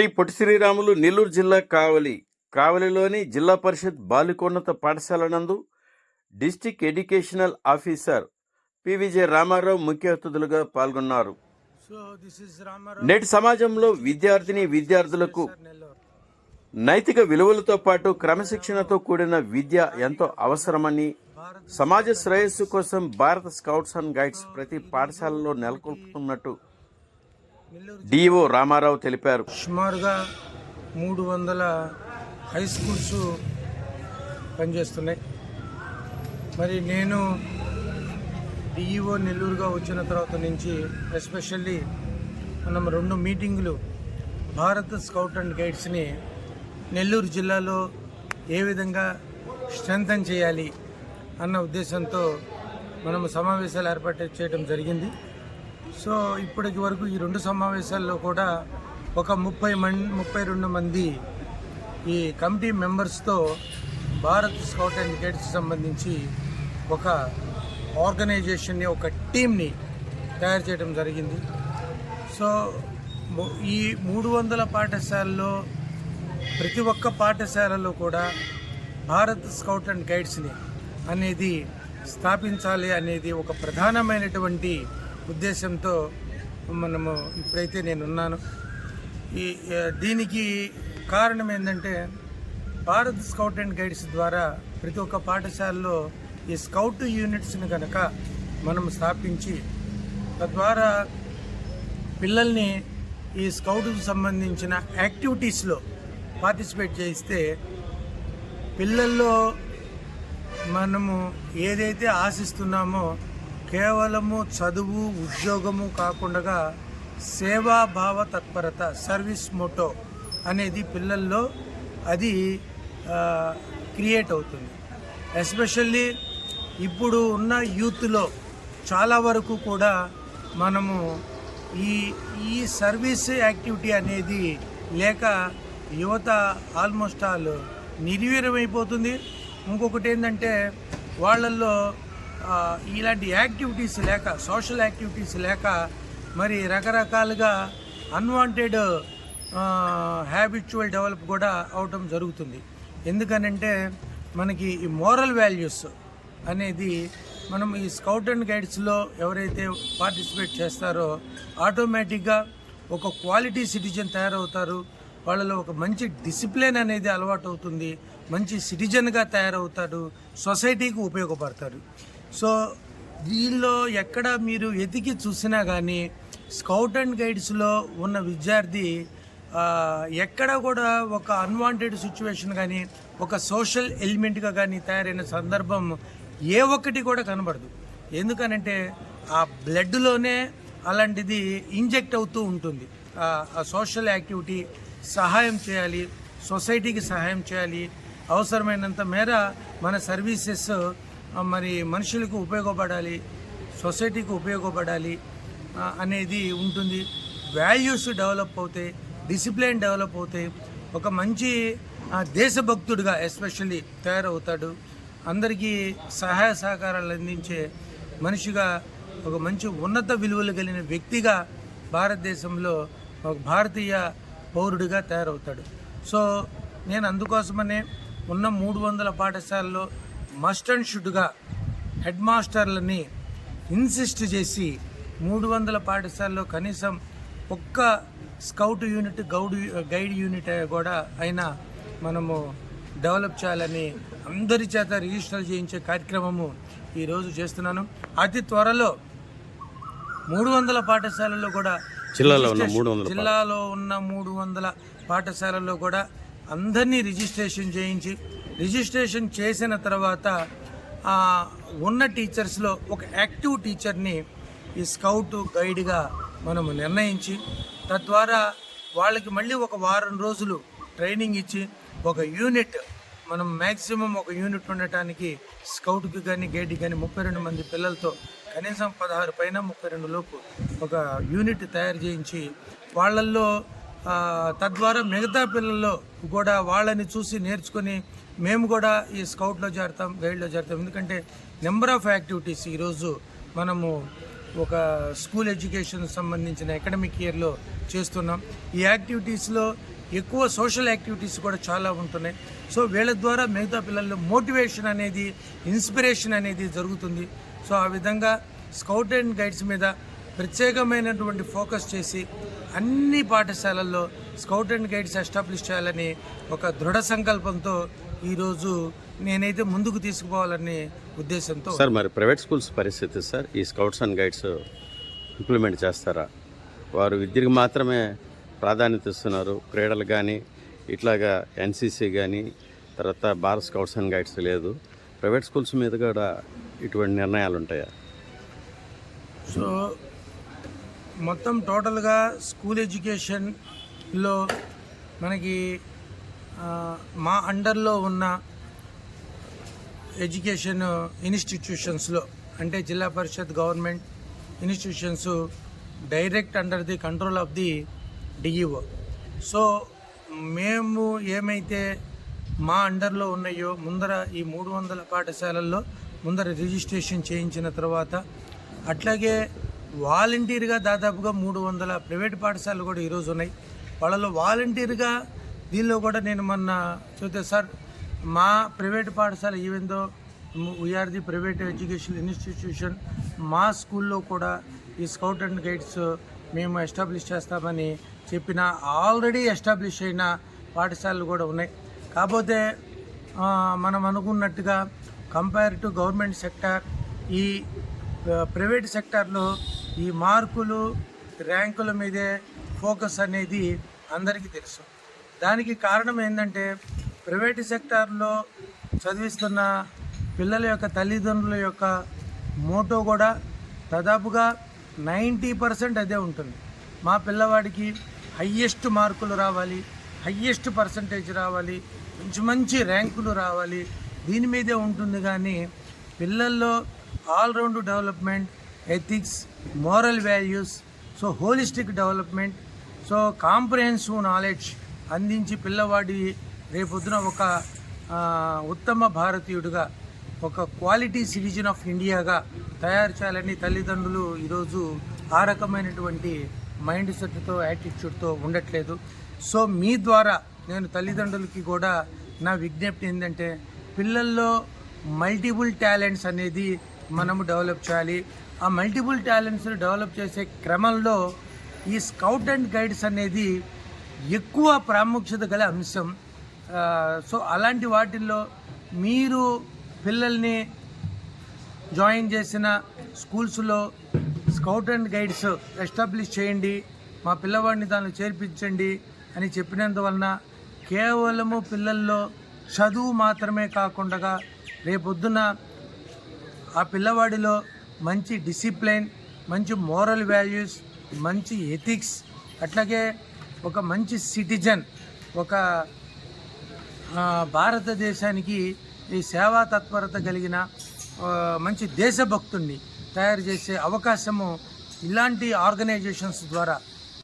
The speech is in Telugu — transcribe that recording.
శ్రీ పొట్టి శ్రీరాములు నెల్లూరు జిల్లా కావలి కావలిలోని జిల్లా పరిషత్ బాలికోన్నత పాఠశాల నందు district educational officer PVJ Ramarao ముఖ్య అతిథులుగా పాల్గొన్నారు. నేటి సమాజంలో విద్యార్థిని విద్యార్థులకు. నైతిక విలువలతో పాటు క్రమశిక్షణతో కూడిన విద్య ఎంతో అవసరమని సమాజ శ్రేయస్సు కోసం భారత స్కౌట్స్ అండ్ గైడ్స్ ప్రతి పాఠశాలలో నెలకొల్పుతున్నట్టు డిఓ రామారావు తెలిపారు. సుమారుగా మూడు వందల హై స్కూల్స్ పనిచేస్తున్నాయి. మరి నేను డిఈఓ నెల్లూరుగా వచ్చిన తర్వాత నుంచి ఎస్పెషల్లీ మనం రెండు మీటింగులు భారత్ స్కౌట్ అండ్ గైడ్స్ని నెల్లూరు జిల్లాలో ఏ విధంగా స్ట్రెంథన్ చేయాలి అన్న ఉద్దేశంతో మనము సమావేశాలు ఏర్పాటు చేయడం జరిగింది. సో ఇప్పటికి వరకు ఈ రెండు సమావేశాల్లో కూడా ఒక ముప్పై మం ముప్పై రెండు మంది ఈ కమిటీ మెంబర్స్తో భారత్ స్కౌట్ అండ్ గైడ్స్ సంబంధించి ఒక ఆర్గనైజేషన్ని ఒక టీంని తయారు చేయడం జరిగింది. సో ఈ మూడు వందల పాఠశాలలో ప్రతి ఒక్క పాఠశాలలో కూడా భారత్ స్కౌట్ అండ్ గైడ్స్ని అనేది స్థాపించాలి అనేది ఒక ప్రధానమైనటువంటి ఉద్దేశంతో మనము ఇప్పుడైతే నేను ఉన్నాను ఈ దీనికి కారణం ఏంటంటే భారత్ స్కౌట్ అండ్ గైడ్స్ ద్వారా ప్రతి ఒక్క పాఠశాలలో ఈ స్కౌట్ యూనిట్స్ని కనుక మనం స్థాపించి తద్వారా పిల్లల్ని ఈ స్కౌట్కు సంబంధించిన యాక్టివిటీస్లో పార్టిసిపేట్ చేయిస్తే పిల్లల్లో మనము ఏదైతే ఆశిస్తున్నామో కేవలము చదువు ఉద్యోగము కాకుండా సేవాభావ తత్పరత సర్వీస్ మోటో అనేది పిల్లల్లో అది క్రియేట్ అవుతుంది. ఎస్పెషల్లీ ఇప్పుడు ఉన్న యూత్లో చాలా వరకు కూడా మనము ఈ ఈ సర్వీస్ యాక్టివిటీ అనేది లేక యువత ఆల్మోస్ట్ ఆల్ నిర్వీర్యమైపోతుంది. ఇంకొకటి ఏంటంటే వాళ్ళల్లో ఇలాంటి యాక్టివిటీస్ లేక సోషల్ యాక్టివిటీస్ లేక మరి రకరకాలుగా అన్వాంటెడ్ హ్యాబిచువల్ డెవలప్ కూడా అవటం జరుగుతుంది. ఎందుకనంటే మనకి ఈ మోరల్ వాల్యూస్ అనేది మనం ఈ స్కౌట్ అండ్ గైడ్స్లో ఎవరైతే పార్టిసిపేట్ చేస్తారో ఆటోమేటిక్గా ఒక క్వాలిటీ సిటిజన్ తయారవుతారు. వాళ్ళలో ఒక మంచి డిసిప్లిన్ అనేది అలవాటు అవుతుంది మంచి సిటిజన్గా తయారవుతాడు సొసైటీకి ఉపయోగపడతాడు సో దీనిలో ఎక్కడ మీరు ఎతికి చూసినా కానీ స్కౌట్ అండ్ గైడ్స్లో ఉన్న విద్యార్థి ఎక్కడ కూడా ఒక అన్వాంటెడ్ సిచ్యువేషన్ కానీ ఒక సోషల్ ఎలిమెంట్గా కానీ తయారైన సందర్భం ఏ ఒక్కటి కూడా కనబడదు. ఎందుకనంటే ఆ బ్లడ్లోనే అలాంటిది ఇంజెక్ట్ అవుతూ ఉంటుంది. ఆ- సోషల్ యాక్టివిటీ సహాయం చేయాలి సొసైటీకి సహాయం చేయాలి. అవసరమైనంత మేర మన సర్వీసెస్ మరి మనుషులకు ఉపయోగపడాలి సొసైటీకి ఉపయోగపడాలి అనేది ఉంటుంది. వాల్యూస్ డెవలప్ అవుతాయి డిసిప్లిన్ డెవలప్ అవుతాయి. ఒక మంచి దేశభక్తుడిగా ఎస్పెషల్లీ తయారవుతాడు. అందరికీ సహాయ సహకారాలు అందించే మనిషిగా ఒక మంచి ఉన్నత విలువలు కలిగిన వ్యక్తిగా భారతదేశంలో ఒక భారతీయ పౌరుడిగా తయారవుతాడు. సో నేను అందుకోసమనే ఉన్న మూడు వందల పాఠశాలలో మస్ట్ అండ్ షుడ్గా హెడ్ మాస్టర్లని ఇన్సిస్ట్ చేసి మూడు వందల పాఠశాలలో కనీసం ఒక్క స్కౌట్ యూనిట్ గౌడ్ గైడ్ యూనిట్ కూడా అయినా మనము డెవలప్ చేయాలని అందరి చేత రిజిస్టర్ చేయించే కార్యక్రమము ఈరోజు చేస్తున్నాను. అతి త్వరలో మూడు వందల పాఠశాలల్లో కూడా జిల్లాలో ఉన్న మూడు వందల పాఠశాలల్లో కూడా అందరినీ రిజిస్ట్రేషన్ చేయించి రిజిస్ట్రేషన్ చేసిన తర్వాత ఉన్న టీచర్స్లో ఒక యాక్టివ్ టీచర్ని ఈ స్కౌట్ గైడ్గా మనము నిర్ణయించి తద్వారా వాళ్ళకి మళ్ళీ ఒక వారం రోజులు ట్రైనింగ్ ఇచ్చి ఒక యూనిట్ మనం మ్యాక్సిమం ఒక యూనిట్ ఉండటానికి స్కౌట్కి కానీ గైడ్కి కానీ ముప్పై రెండు మంది పిల్లలతో కనీసం పదహారు పైన ముప్పై రెండు లోపు ఒక యూనిట్ తయారు చేయించి వాళ్ళల్లో తద్వారా మిగతా పిల్లల్లో కూడా వాళ్ళని చూసి నేర్చుకొని మేము కూడా ఈ స్కౌట్లో చేరతాం గైడ్లో చేరతాం. ఎందుకంటే నెంబర్ ఆఫ్ యాక్టివిటీస్ ఈరోజు మనము ఒక స్కూల్ ఎడ్యుకేషన్ సంబంధించిన అకాడమిక్ ఇయర్లో చేస్తున్నాం. ఈ యాక్టివిటీస్లో ఎక్కువ సోషల్ యాక్టివిటీస్ కూడా చాలా ఉంటున్నాయి. సో వీళ్ళ ద్వారా మిగతా పిల్లల్లో మోటివేషన్ అనేది ఇన్స్పిరేషన్ అనేది జరుగుతుంది. సో ఆ విధంగా స్కౌట్ అండ్ గైడ్స్ మీద ప్రత్యేకమైనటువంటి ఫోకస్ చేసి అన్ని పాఠశాలల్లో స్కౌట్ అండ్ గైడ్స్ ఎస్టాబ్లిష్ చేయాలని ఒక దృఢ సంకల్పంతో ఈరోజు నేనైతే ముందుకు తీసుకుపోవాలని ఉద్దేశంతో సార్ మరి ప్రైవేట్ స్కూల్స్ పరిస్థితి సార్ ఈ స్కౌట్స్ అండ్ గైడ్స్ ఇంప్లిమెంట్ చేస్తారా? వారు విద్యకు మాత్రమే ప్రాధాన్యత ఇస్తున్నారు. క్రీడలు కానీ ఇట్లాగా ఎన్సీసీ కానీ తర్వాత భారత్ స్కౌట్స్ అండ్ గైడ్స్ లేదు. ప్రైవేట్ స్కూల్స్ మీద కూడా ఇటువంటి నిర్ణయాలు ఉంటాయా? సో మొత్తం టోటల్గా స్కూల్ ఎడ్యుకేషన్లో మనకి మా అండర్లో ఉన్న ఎడ్యుకేషన్ ఇన్స్టిట్యూషన్స్లో అంటే Zilla Parishad government institutions direct under the control of the DEO. So మేము ఏమైతే మా అండర్లో ఉన్నాయో ముందర ఈ మూడు వందల పాఠశాలల్లో ముందర రిజిస్ట్రేషన్ చేయించిన తర్వాత అట్లాగే వాలంటీర్గా దాదాపుగా మూడు వందల ప్రైవేట్ పాఠశాలలు కూడా ఈరోజు ఉన్నాయి. వాళ్ళలో వాలంటీర్గా దీనిలో కూడా నేను మొన్న చూస్తే సార్ మా ప్రైవేట్ పాఠశాల ఈవెందో we are the private education institution మా స్కూల్లో కూడా ఈ స్కౌట్ అండ్ గైడ్స్ మేము ఎస్టాబ్లిష్ చేస్తామని చెప్పిన ఆల్రెడీ ఎస్టాబ్లిష్ అయిన పాఠశాలలు కూడా ఉన్నాయి. కాకపోతే మనం అనుకున్నట్టుగా కంపేర్ టు గవర్నమెంట్ సెక్టార్ ఈ ప్రైవేట్ సెక్టార్లో ఈ మార్కులు ర్యాంకుల మీదే ఫోకస్ అనేది అందరికీ తెలుసు. దానికి కారణం ఏంటంటే ప్రైవేట్ సెక్టార్లో చదివిస్తున్న పిల్లల యొక్క తల్లిదండ్రుల యొక్క మోటో కూడా దాదాపుగా నైంటీ పర్సెంట్ అదే ఉంటుంది. మా పిల్లవాడికి హయ్యెస్ట్ మార్కులు రావాలి హయ్యెస్ట్ పర్సంటేజ్ రావాలి మంచి మంచి ర్యాంకులు రావాలి దీని మీదే ఉంటుంది. కానీ పిల్లల్లో all round development ethics moral values so holistic development so comprehensive knowledge అందించి పిల్లవాడి రేపొద్దున ఒక ఉత్తమ భారతీయుడిగా ఒక క్వాలిటీ సిటిజన్ ఆఫ్ ఇండియాగా తయారు చేయాలని తల్లిదండ్రులు ఈరోజు ఆ రకమైనటువంటి మైండ్ సెట్తో యాటిట్యూడ్తో ఉండట్లేదు. సో మీ ద్వారా నేను తల్లిదండ్రులకి కూడా నా విజ్ఞప్తి ఏంటంటే పిల్లల్లో మల్టిపుల్ టాలెంట్స్ అనేది మనము డెవలప్ చేయాలి. ఆ మల్టిపుల్ టాలెంట్స్ డెవలప్ చేసే క్రమంలో ఈ స్కౌట్ అండ్ గైడ్స్ అనేది ఎక్కువ ప్రాముఖ్యత గల అంశం. సో అలాంటి వాటిల్లో మీరు పిల్లల్ని జాయిన్ చేసిన స్కూల్స్లో స్కౌట్ అండ్ గైడ్స్ ఎస్టాబ్లిష్ చేయండి మా పిల్లవాడిని దానిలో చేర్పించండి అని చెప్పినందువలన కేవలము పిల్లల్లో చదువు మాత్రమే కాకుండా రేపొద్దున ఆ పిల్లవాడిలో మంచి డిసిప్లిన్ మంచి మోరల్ వాల్యూస్ మంచి ఎథిక్స్ అట్లాగే ఒక మంచి సిటిజన్ ఒక భారతదేశానికి ఈ సేవా తత్పరత కలిగిన మంచి దేశభక్తుణ్ణి తయారు చేసే అవకాశము ఇలాంటి ఆర్గనైజేషన్స్ ద్వారా